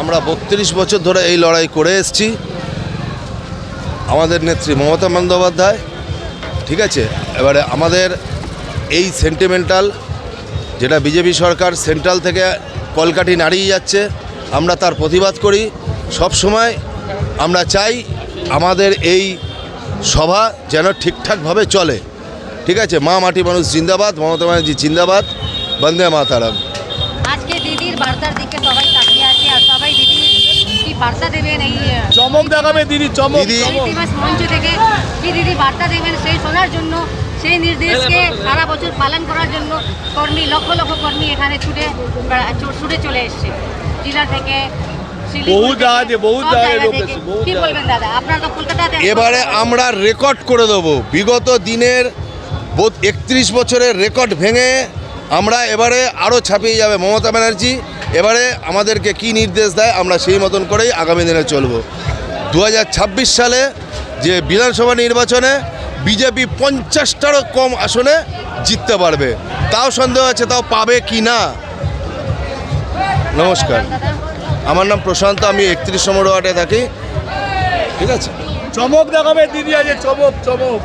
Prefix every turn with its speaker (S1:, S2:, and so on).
S1: আমরা বত্রিশ বছর ধরে এই লড়াই করে এসেছি। আমাদের নেত্রী মমতা বন্দ্যোপাধ্যায়, ঠিক আছে? এবারে আমাদের এই সেন্টিমেন্টাল যেটা বিজেপি সরকার সেন্ট্রাল থেকে কলকাঠি নাড়িয়ে যাচ্ছে, আমরা তার প্রতিবাদ করি। সব সময় আমরা চাই আমাদের এই সভা যেন ঠিকঠাকভাবে চলে। ঠিক আছে? মা মাটি মানুষ জিন্দাবাদ, মমতা ব্যানার্জি জিন্দাবাদ, বন্দে মাতারাম।
S2: আজকে দিদির বার্তার দিকে সবাই তাকিয়ে আছে আর সবাই দিদি কি বার্তা দেবেন এই
S3: চমক দেখাবে দিদি চমক
S1: দিদি।
S2: দিবস মঞ্চ থেকে কি দিদি বার্তা দেবেন সেই শোনার জন্য সেই নির্দেশকে সারা বছর পালন করার জন্য কর্মী লক্ষ লক্ষ কর্মী এখানে ছুটে ছুটে চলে এসছে। জেলা থেকে
S1: এবারে আমরা রেকর্ড করে দেবো। বিগত দিনের একত্রিশ বছরের রেকর্ড ভেঙে আমরা এবারে আরও ছাপিয়ে যাবে মমতা ব্যানার্জি। এবারে আমাদেরকে কি নির্দেশ দেয় আমরা সেই মতন করেই আগামী দিনে চলব। দু হাজার ছাব্বিশ সালে যে বিধানসভা নির্বাচনে বিজেপি পঞ্চাশটারও কম আসনে জিততে পারবে। তাও সন্দেহ আছে, তাও পাবে কি না? নমস্কার। আমার নাম প্রশান্ত, আমি একত্রিশ নম্বর ওয়ার্ডে থাকি। ঠিক আছে?
S3: চমক দেখাবে দিদি আছে চমক চমক।